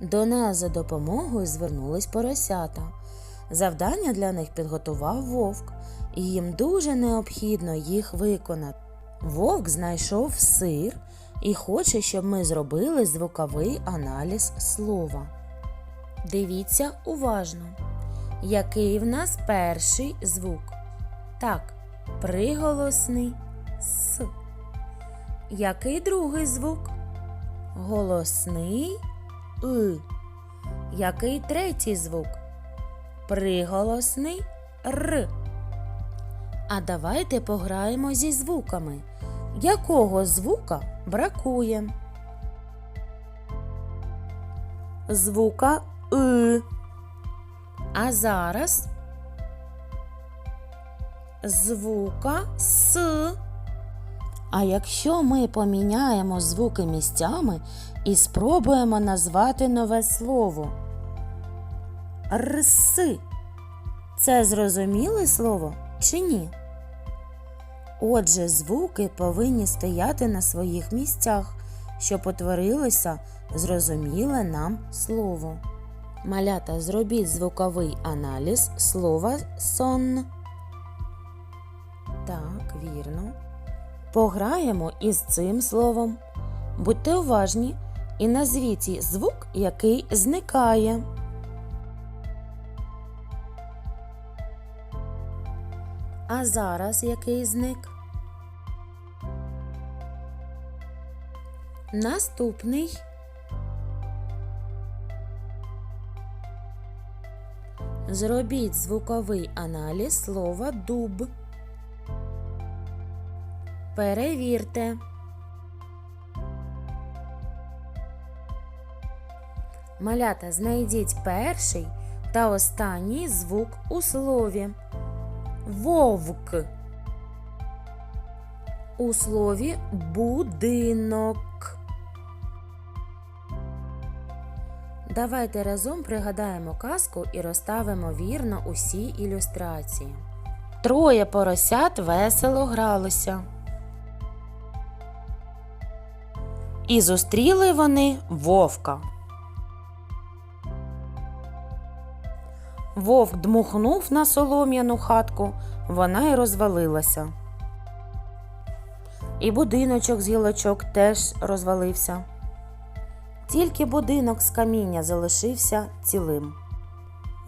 До нас за допомогою звернулись поросята. Завдання для них підготував вовк, і їм дуже необхідно їх виконати. Вовк знайшов сир і хоче, щоб ми зробили звуковий аналіз слова. Дивіться уважно, який в нас перший звук. Так, приголосний с. Який другий звук? Голосний и. Який третій звук? Приголосний р. А давайте пограємо зі звуками. Якого звука бракує? Звука и. А зараз звука с. А якщо ми поміняємо звуки місцями і спробуємо назвати нове слово рси. Це зрозуміле слово чи ні? Отже, звуки повинні стояти на своїх місцях, щоб утворилося зрозуміле нам слово. Малята, зробіть звуковий аналіз слова сон. Так, вірно. Пограємо із цим словом. Будьте уважні і назвіть звук, який зникає. А зараз який зник? Наступний. Зробіть звуковий аналіз слова дуб. Перевірте. Малята, знайдіть перший та останній звук у слові. Вовк. У слові будинок. Давайте разом пригадаємо казку і розставимо вірно усі ілюстрації. Троє поросят весело гралося. І зустріли вони вовка. Вовк дмухнув на солом'яну хатку, вона й розвалилася. І будиночок з гілочок теж розвалився. Тільки будинок з каміння залишився цілим.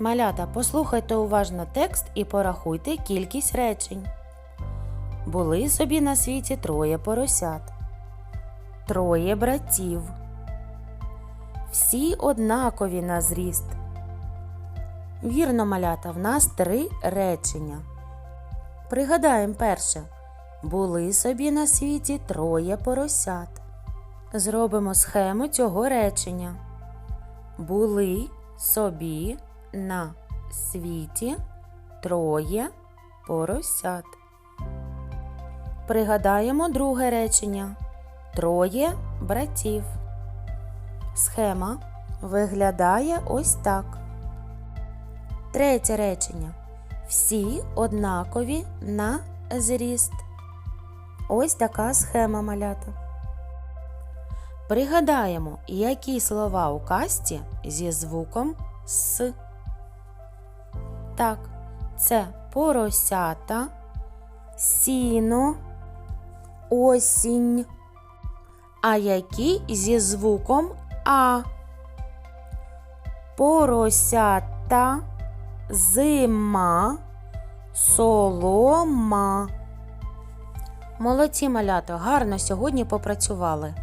Малята, послухайте уважно текст і порахуйте кількість речень. Були собі на світі троє поросят, троє братів. Всі однакові на зріст. Вірно, малята, в нас три речення. Пригадаємо перше. Були собі на світі троє поросят. Зробимо схему цього речення. Були собі на світі троє поросят. Пригадаємо друге речення. Троє братів. Схема виглядає ось так. Третє речення. Всі однакові на зріст. Ось така схема малята. Пригадаємо, які слова у касті зі звуком С. Так, це поросята, сіно, осінь. А які зі звуком А. Поросята, зима, солома. Молодці малята, гарно сьогодні попрацювали.